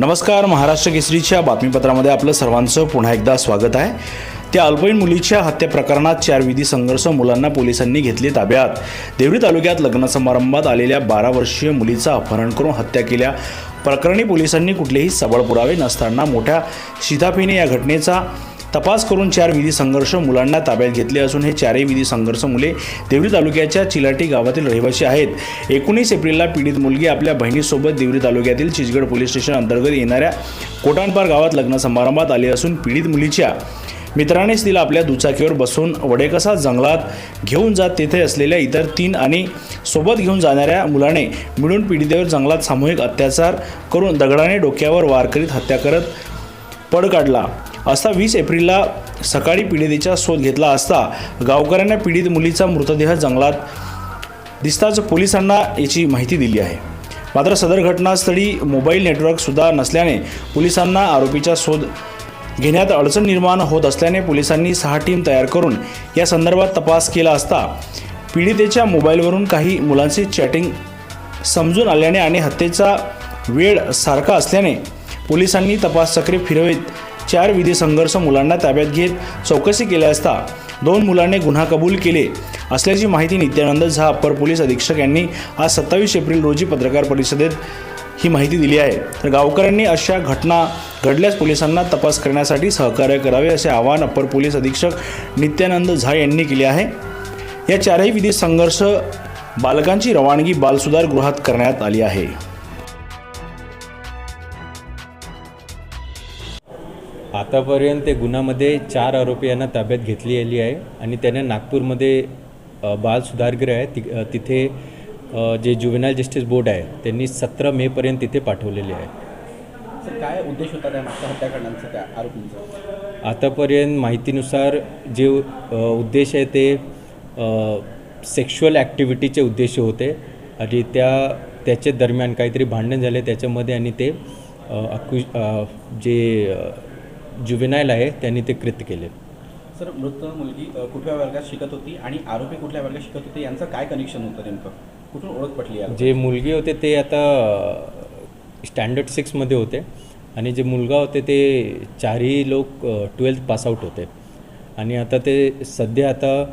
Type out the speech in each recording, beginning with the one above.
नमस्कार महाराष्ट्र केसरीच्या बातमीपत्रामध्ये आपलं सर्वांचं पुन्हा एकदा स्वागत आहे. त्या अल्पवयीन मुलीच्या हत्या प्रकरणात चार विधी संघर्ष मुलांना पोलिसांनी घेतले ताब्यात. देवरी तालुक्यात लग्न समारंभात आलेल्या बारा वर्षीय मुलीचं अपहरण करून हत्या केल्या. प्रकरणी पोलिसांनी कुठलेही सबळ पुरावे नसताना मोठ्या शिताफीने या घटनेचा तपास करून चार विधी संघर्ष मुलांना ताब्यात घेतले असून हे चारही विधी संघर्ष मुले देवरी तालुक्याच्या चिलाटी गावातील रहिवासी आहेत. एकोणीस एप्रिलला पीडित मुलगी आपल्या बहिणीसोबत देवरी तालुक्यातील चिचगड पोलीस स्टेशन अंतर्गत येणाऱ्या कोटाणपार गावात लग्न समारंभात आली असून पीडित मुलीच्या मित्रानेच तिला आपल्या दुचाकीवर बसून वडेकसा जंगलात घेऊन जात तेथे असलेल्या इतर तीन आणि सोबत घेऊन जाणाऱ्या मुलाने मिळून पीडितेवर जंगलात सामूहिक अत्याचार करून दगडाने डोक्यावर वार करीत हत्या करत पड काढला. असता वीस एप्रिलला सकाळी पीडितेचा शोध घेतला असता गावकऱ्यांना पीडित मुलीचा मृतदेह जंगलात दिसताच पोलिसांना याची माहिती दिली आहे. मात्र सदर घटनास्थळी मोबाईल नेटवर्कसुद्धा नसल्याने पोलिसांना आरोपीचा शोध घेण्यात अडचण निर्माण होत असल्याने पोलिसांनी सहा टीम तयार करून या संदर्भात तपास केला असता पीडितेच्या मोबाईलवरून काही मुलांचे चॅटिंग समजून आल्याने आणि हत्येचा वेळ सारखा असल्याने पोलिसांनी तपास चक्रे फिरवीत चार विधी संघर्ष मुलांना ताब्यात घेत चौकशी केली असता दोन मुलांनी गुन्हा कबूल केले असल्याची माहिती नित्यानंद झा अप्पर पोलीस अधीक्षक यांनी आज सत्तावीस एप्रिल रोजी पत्रकार परिषदेत ही माहिती दिली आहे. तर गावकऱ्यांनी अशा घटना घडल्यास पोलिसांना तपास करण्यासाठी सहकार्य करावे असे आवाहन अप्पर पोलीस अधीक्षक नित्यानंद झा यांनी केले आहे. या चारही विधी संघर्ष बालकांची रवानगी बालसुधार गृहात करण्यात आली आहे. आतापर्यंत ते गुन्ह्यामध्ये चार आरोपी यांना ताब्यात घेतली गेली आहे आणि त्यांना नागपूरमध्ये बाल सुधारगृह आहे. ति तिथे जे ज्युव्हेनाईल जस्टिस बोर्ड आहे त्यांनी सतरा मेपर्यंत तिथे पाठवलेले आहे. सर काय उद्देश होता त्या मागच्या हत्या करण्याचा त्या आरोपींचा? आतापर्यंत माहितीनुसार जे उद्देश आहे ते सेक्शुअल ॲक्टिव्हिटीचे उद्देश होते. आणि त्या त्याच्या दरम्यान काहीतरी भांडण झाले त्याच्यामध्ये आणि ते अ, अक्यु अ, जे ज्युव्हेनाईल आहे त्यांनी ते कृत्य केले. सर मृत मुलगी कुठल्या वर्गात शिकत होती आणि आरोपी कुठल्या वर्गात शिकत होते यांचं काय कनेक्शन होतं नेमकं? कुठून ओळख पटली जे मुलगी होते ते आता स्टँडर्ड सिक्समध्ये होते आणि जे मुलगा होते ते चारही लोक ट्वेल्थ पासआउट होते. आणि आता ते सध्या आता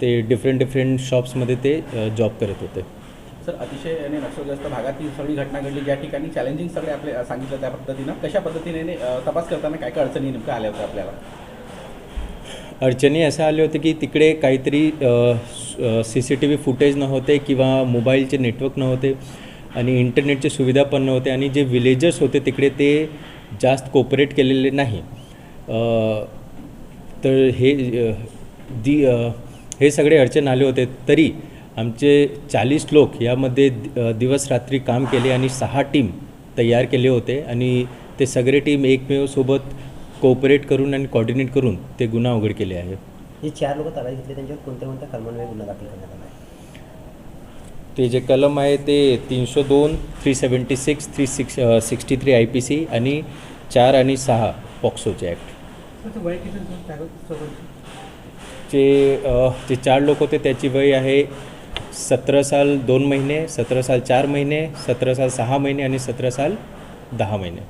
ते डिफरंट डिफरंट शॉप्समध्ये ते जॉब करत होते. सर अतिशय आणि नक्षलग्रस्त भागात ही सगळी घटना घडली. ज्या ठिकाणी चॅलेंजिंग सगळे आपले सांगितलं त्या पद्धतीनं. कशा पद्धतीने तपास करताना काय काय अडचणी नेमक्या आल्या होत्या आपल्याला? अडचणी अशा आल्या होत्या की तिकडे काहीतरी C C T V footage नव्हते किंवा मोबाईलचे नेटवर्क नव्हते आणि इंटरनेटची सुविधा पण नव्हते आणि जे विलेजर्स होते तिकडे ते जास्त कोऑपरेट केलेले नाही. तर हे दी हे सगळे अडचण आले होते. तरी आमचे चाळीस लोक यामध्ये दिवस रात्री काम केले आणि सहा टीम तयार केले होते आणि ते सगळे टीम एकमेव सोबत कोऑपरेट करून आणि कॉर्डिनेट करून ते गुन्हा उघड केले आहे जे चार लोक ताब्यात घेतले त्यांच्यावर कोणत्या कोणत्या कलमांवर गुन्हा दाखल करण्यात आला आहे? ते जे कलम आहे ते तीनशे दोन three seventy six three six sixty three I P C आणि चार आणि सहा पॉक्सोचे ॲक्ट. जे जे चार लोक होते त्याची वय आहे सतरा साल दोन महिने सतरा साल चार महिने सतरा साल सहा महिने आणि सतरा साल दहा महिने.